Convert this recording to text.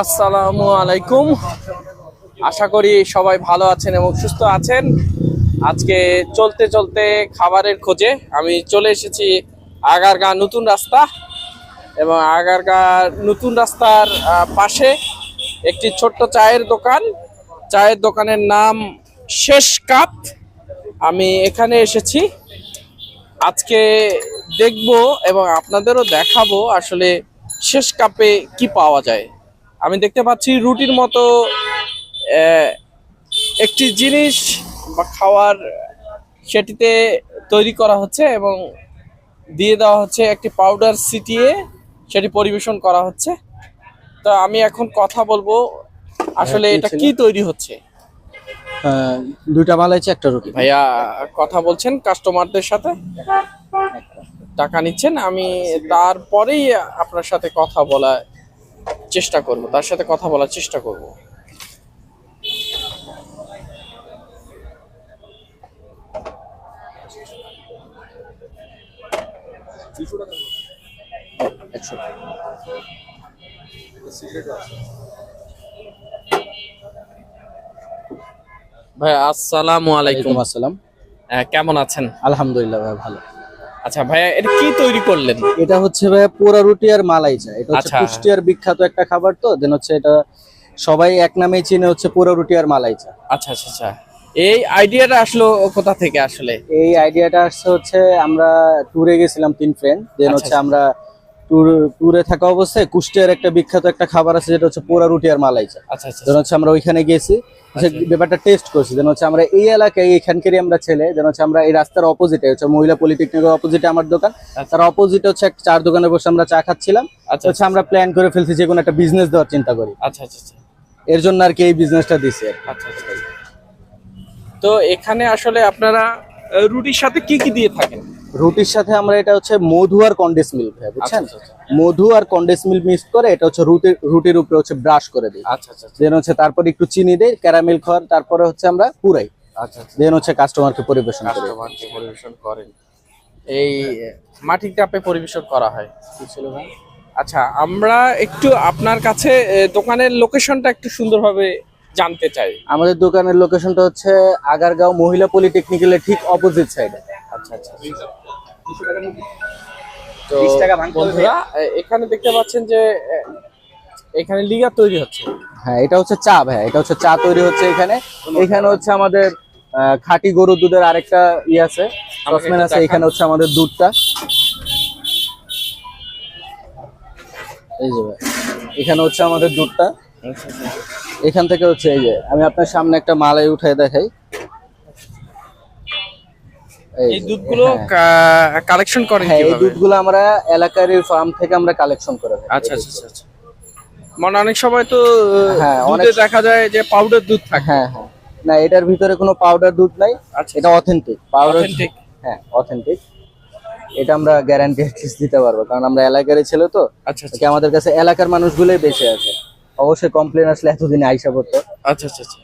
আসসালামু আলাইকুম। আশা করি সবাই ভালো আছেন এবং সুস্থ আছেন। আজকে চলতে চলতে খাবারের খোঁজে আমি চলে এসেছি আগারগা নতুন রাস্তা এবং আগারগা নতুন রাস্তার পাশে একটি ছোট্ট চায়ের দোকান। চায়ের দোকানের নাম শেষ কাপ। আমি এখানে এসেছি। আজকে দেখব এবং আপনাদেরও দেখাবো আসলে শেষ কাপে কি পাওয়া যায়। আমি দেখতে পাচ্ছি রুটির মতো একটি জিনিস বা খাওয়ার সেটিতে তৈরি করা হচ্ছে এবং দিয়ে দেওয়া হচ্ছে একটি পাউডার ছিটিয়ে সেটি পরিবেশন করা হচ্ছে। তো আমি এখন কথা বলব আসলে হ্যাঁ, এটা কি তৈরি হচ্ছে। দুইটা মালাইছে একটা রুটি। ভাইয়া কথা বলছেন কাস্টমারদের সাথে টাকা নিচ্ছেন আমি তারপরেই আপনার সাথে কথা বলার চেষ্টা করব তার সাথে কথা বলার চেষ্টা করব। ভাই আসসালামু আলাইকুম। আসসালাম। আহ, কেমন আছেন? আলহামদুলিল্লাহ ভাই ভালো। আচ্ছা ভাইয়া এটা কি তৈরি করলেন? এটা হচ্ছে ভাইয়া পোড়া রুটি আর মালাই চা। এটা হচ্ছে আচ্ছা। কুষ্টিয়ার বিখ্যাত একটা খাবার তো দেন হচ্ছে এটা সবাই এক নামেই চিনে হচ্ছে পোড়া রুটি আর মালাই চা। আচ্ছা আচ্ছা আচ্ছা। এই আইডিয়াটা আসলো কোথা থেকে আসলে? এই আইডিয়াটা আসছে হচ্ছে আমরা ট্যুরে গেছিলাম তিন ফ্রেন্ড দেন আচ্ছা, হচ্ছে আমরা ট্যুর ট্যুরে থাকা অবস্থায় কুষ্টিয়ার একটা বিখ্যাত একটা খাবার আছে যেটা হচ্ছে পোড়া রুটি আর মালাই চা আচ্ছা আচ্ছা। হচ্ছে আমরা ওইখানে গেছি আচ্ছা। ব্যাপারটা টেস্ট করছি যেন হচ্ছে আমরা এই এলাকায় এখানকারই আমরা ছেলে যেন হচ্ছে আমরা এই রাস্তার অপোজিটে হচ্ছে মহিলা পলিটেকনিকের অপোজিটে আমার দোকান। আচ্ছা। তার অপোজিটে হচ্ছে একটা চার দোকানে বসে আমরা চা খাচ্ছিলাম। আচ্ছা হচ্ছে আমরা প্ল্যান করে ফেলছি যে কোনো একটা বিজনেস দেওয়ার চিন্তা করি। আচ্ছা আচ্ছা আচ্ছা। এর জন্য আর কি এই বিজনেসটা দিছি। আচ্ছা আচ্ছা তো এখানে আসলে আপনারা রুটির সাথে কি কি দিয়ে থাকেন? রুটির সাথে আমরা এটা হচ্ছে মধু আর কন্ডেন্স মিল্ক ভাই বুঝছেন? আচ্ছা, আচ্ছা, মধু আর কন্ডেন্স মিল্ক মিক্স করে এটা হচ্ছে রুটির রুটির উপরে হচ্ছে ব্রাশ করে দিই। আচ্ছা আচ্ছা আচ্ছা। দেন হচ্ছে তারপর একটু চিনি দেই ক্যারামেল খাওয়ার তারপরে হচ্ছে আমরা পুরাই। আচ্ছা আচ্ছা। দেন হচ্ছে কাস্টমারকে পরিবেশন করি। কাস্টমারকে পরিবেশন করেন। এই মাটির কাপে পরিবেশন করা হয় ছিল ভাই? আচ্ছা আমরা একটু আপনার কাছে দোকানের লোকেশনটা একটু সুন্দরভাবে জানতে চাই। আমাদের দোকানের লোকেশনটা হচ্ছে আগারগাঁও মহিলা পলিটেকনিক্যালের ঠিক অপোজিট সাইডে আচ্ছা আচ্ছা। তো 20 টাকা ভাঙতে হবে। বন্ধুরা এখানে দেখতে পাচ্ছেন যে এখানে লিগা তৈরি হচ্ছে। হ্যাঁ এটা হচ্ছে চা ভাই এটা হচ্ছে চা তৈরি হচ্ছে এখানে। এখানে হচ্ছে আমাদের খাঁটি গরু দুধের আরেকটা ই আছে আমাকে আছে এখানে হচ্ছে আমাদের দুধটা। এই যে ভাই এখানে হচ্ছে আমাদের দুধটা। এখান থেকে হচ্ছে এই যে আমি আপনার সামনে একটা মালাই উঠাই দেখাই। এই দুধগুলো হ্যাঁ। কালেকশন করেন হ্যাঁ এই দুধগুলো আমরা এলাকার ফার্ম থেকে আমরা কালেকশন করে থাকি। আচ্ছা আচ্ছা আচ্ছা, আচ্ছা। মানে অনেক সময় তো হ্যাঁ, দুধে দেখা যায় যে পাউডার দুধ থাকে। হ্যাঁ হ্যাঁ। না এটার ভিতরে কোনো পাউডার দুধ নাই। আচ্ছা এটা অথেন্টিক পাউডার Authentic? হ্যাঁ অথেন্টিক এটা আমরা গ্যারান্টি দিতে পারব। কারণ আমরা এলাকারই ছিল তো। আচ্ছা আচ্ছা আমাদের কাছে এলাকার মানুষগুলোই বেঁচে আছে। অবশ্যই কমপ্লেন আসলে এতদিনে আইসা পড়তো। আচ্ছা আচ্ছা আচ্ছা।